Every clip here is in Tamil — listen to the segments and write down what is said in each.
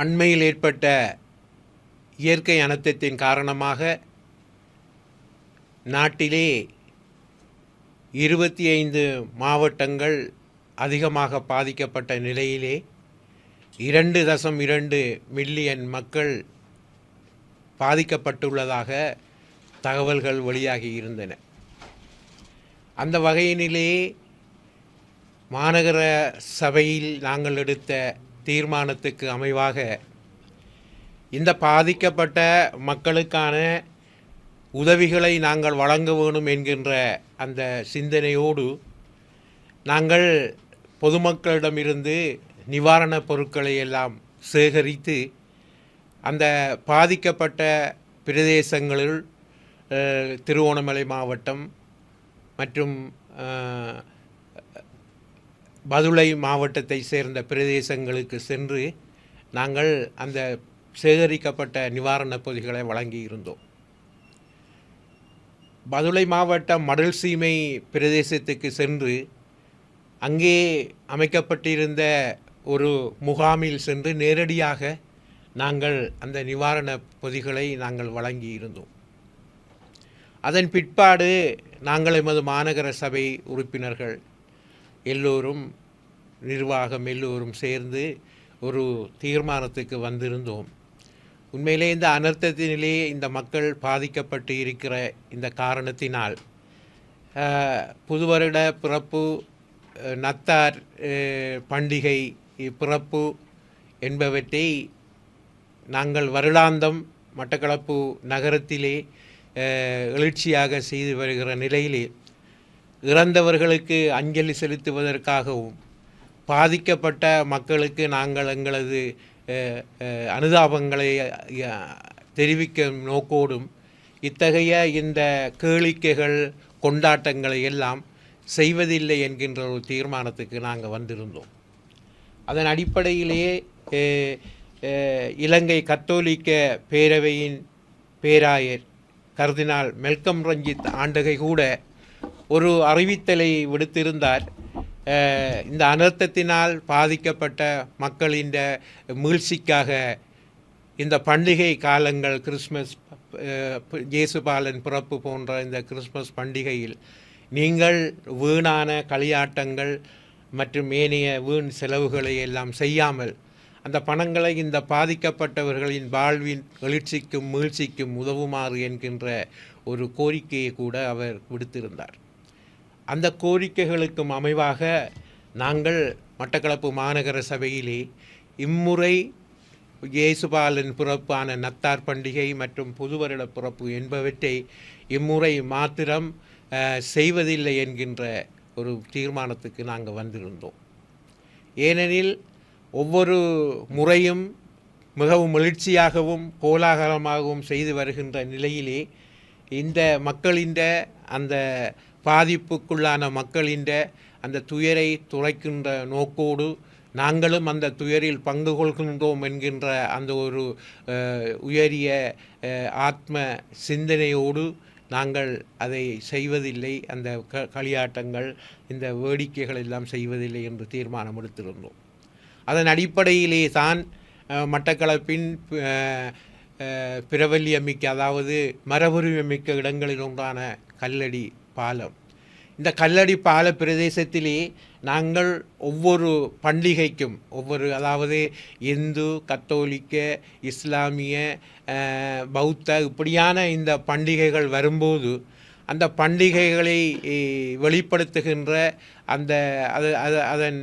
அண்மையில் ஏற்பட்ட இயற்கை அனர்த்தத்தின் காரணமாக நாட்டிலே இருபத்தி ஐந்து மாவட்டங்கள் அதிகமாக பாதிக்கப்பட்ட நிலையிலே இரண்டு தசம் இரண்டு மில்லியன் மக்கள் பாதிக்கப்பட்டுள்ளதாக தகவல்கள் வெளியாகி இருந்தன. அந்த வகையினிலே மாநகர சபையில் நாங்கள் எடுத்த தீர்மானத்துக்கு அமைவாக இந்த பாதிக்கப்பட்ட மக்களுக்கான உதவிகளை நாங்கள் வழங்க வேணும் என்கின்ற அந்த சிந்தனையோடு நாங்கள் பொதுமக்களிடமிருந்து நிவாரணப் பொருட்களை எல்லாம் சேகரித்து அந்த பாதிக்கப்பட்ட பிரதேசங்களில் திருவோணமலை மாவட்டம் மற்றும் பதுளை மாவட்டத்தை சேர்ந்த பிரதேசங்களுக்கு சென்று நாங்கள் அந்த சேகரிக்கப்பட்ட நிவாரணப் பொதிகளை வழங்கி இருந்தோம் பதுளை மாவட்டம் மடல் சீமை பிரதேசத்துக்கு சென்று அங்கே அமைக்கப்பட்டிருந்த ஒரு முகாமில் சென்று நேரடியாக நாங்கள் அந்த நிவாரண பொதிகளை நாங்கள் வழங்கி இருந்தோம் அதன் பிற்பாடு நாங்கள் எமது மாநகர சபை உறுப்பினர்கள் எல்லோரும் நிர்வாகம் எல்லோரும் சேர்ந்து ஒரு தீர்மானத்துக்கு வந்திருந்தோம். உண்மையிலே இந்த அனர்த்தத்தினிலே இந்த மக்கள் பாதிக்கப்பட்டு இருக்கிற இந்த காரணத்தினால் புதுவருட புது வருட பிறப்பு நத்தார் பண்டிகை பிறப்பு என்பவற்றை நாங்கள் வருடாந்தம் மட்டக்களப்பு நகரத்திலே எழுச்சியாக செய்து வருகிற நிலையிலே இறந்தவர்களுக்கு அஞ்சலி செலுத்துவதற்காகவும் பாதிக்கப்பட்ட மக்களுக்கு நாங்கள் எங்களது அனுதாபங்களை தெரிவிக்கும் நோக்கோடும் இத்தகைய இந்த கேளிக்கைகள் கொண்டாட்டங்களை எல்லாம் செய்வதில்லை என்கின்ற ஒரு தீர்மானத்துக்கு நாங்கள் வந்திருந்தோம். அதன் அடிப்படையிலேயே இலங்கை கத்தோலிக்க பேரவையின் பேராயர் கர்தினால் மெல்கம் ரஞ்சித் ஆண்டகை கூட ஒரு அறிவித்தலை விடுத்திருந்தார். இந்த அனர்த்தத்தினால் பாதிக்கப்பட்ட மக்களின் மீழ்ச்சிக்காக இந்த பண்டிகை காலங்கள் கிறிஸ்மஸ் இயேசுபாலன் பிறப்பு போன்ற இந்த கிறிஸ்மஸ் பண்டிகையில் நீங்கள் வீணான களியாட்டங்கள் மற்றும் ஏனைய வீண் செலவுகளை எல்லாம் செய்யாமல் அந்த பணங்களை இந்த பாதிக்கப்பட்டவர்களின் வாழ்வின் எழுச்சிக்கும் மீழ்ச்சிக்கும் உதவுமாறு என்கின்ற ஒரு கோரிக்கையை கூட அவர் விடுத்திருந்தார். அந்த கோரிக்கைகளுக்கும் அமைவாக நாங்கள் மட்டக்களப்பு மாநகர சபையிலே இம்முறை இயேசுபாலன் பிறப்பான நத்தார் பண்டிகை மற்றும் புதுவருட பிறப்பு என்பவற்றை இம்முறை மாத்திரம் செய்வதில்லை என்கின்ற ஒரு தீர்மானத்துக்கு நாங்கள் வந்திருந்தோம். ஏனெனில் ஒவ்வொரு முறையும் மிகவும் எழுச்சியாகவும் கோலாகலமாகவும் செய்து வருகின்ற நிலையிலே இந்த மக்களின் அந்த பாதிப்புக்குள்ளான மக்களின் அந்த துயரை துளைக்கின்ற நோக்கோடு நாங்களும் அந்த துயரில் பங்கு கொள்கின்றோம் என்கின்ற அந்த ஒரு உயரிய ஆத்ம சிந்தனையோடு நாங்கள் அதை செய்வதில்லை. அந்த க களியாட்டங்கள் இந்த வேடிக்கைகள் எல்லாம் செய்வதில்லை என்று தீர்மானம் எடுத்திருந்தோம் அதன் அடிப்படையிலே தான் மட்டக்களப்பின் பிரபல்யமிக்க அதாவது மரபுரிமைமிக்க இடங்களில் ஒன்றான கல்லடி பாலம். இந்த கல்லடி பால பிரதேசத்திலே நாங்கள் ஒவ்வொரு பண்டிகைக்கும் ஒவ்வொரு அதாவது இந்து கத்தோலிக்க இஸ்லாமிய பௌத்த இப்படியான இந்த பண்டிகைகள் வரும்போது அந்த பண்டிகைகளை வெளிப்படுத்துகின்ற அந்த அது அது அதன்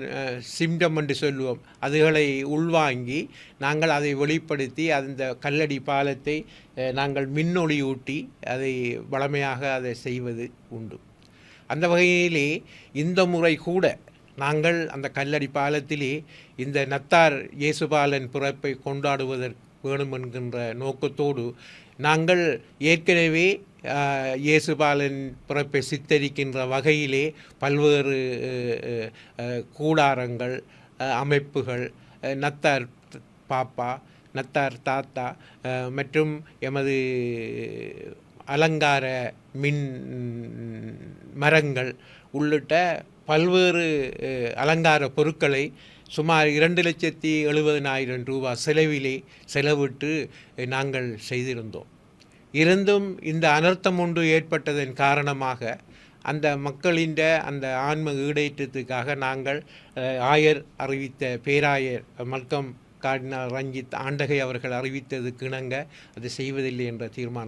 சிம்டம் என்று சொல்லுவோம். அதுகளை உள்வாங்கி நாங்கள் அதை வெளிப்படுத்தி அந்த கல்லடி பாலத்தை நாங்கள் மின்னொளியூட்டி அதை வளமையாக அதை செய்வது உண்டு. அந்த வகையிலே இந்த முறை கூட நாங்கள் அந்த கல்லடி பாலத்திலே இந்த நத்தார் இயேசுபாலன் பிறப்பை கொண்டாடுவதற்கு வேணும் என்கின்ற நோக்கத்தோடு நாங்கள் ஏற்கனவே இயேசுபாலன் பிறப்பை சித்தரிக்கின்ற வகையிலே பல்வேறு கூடாரங்கள் அமைப்புகள் நத்தார் பாப்பா நத்தார் தாத்தா மற்றும் எமது அலங்கார மின் மரங்கள் உள்ளிட்ட பல்வேறு அலங்கார பொருட்களை சுமார் இரண்டு லட்சத்தி எழுபதினாயிரம் ரூபாய் செலவிலே செலவிட்டு நாங்கள் செய்திருந்தோம். இருந்தும் இந்த அனர்த்தம் ஒன்று ஏற்பட்டதன் காரணமாக அந்த மக்களின் அந்த ஆன்ம ஈடேற்றத்துக்காக நாங்கள் ஆயர் அறிவித்த பேராயர் மல்கம் கார்டினால் ரஞ்சித் ஆண்டகை அவர்கள் அறிவித்தது கிணங்க அதை செய்வதில்லை என்ற தீர்மானம்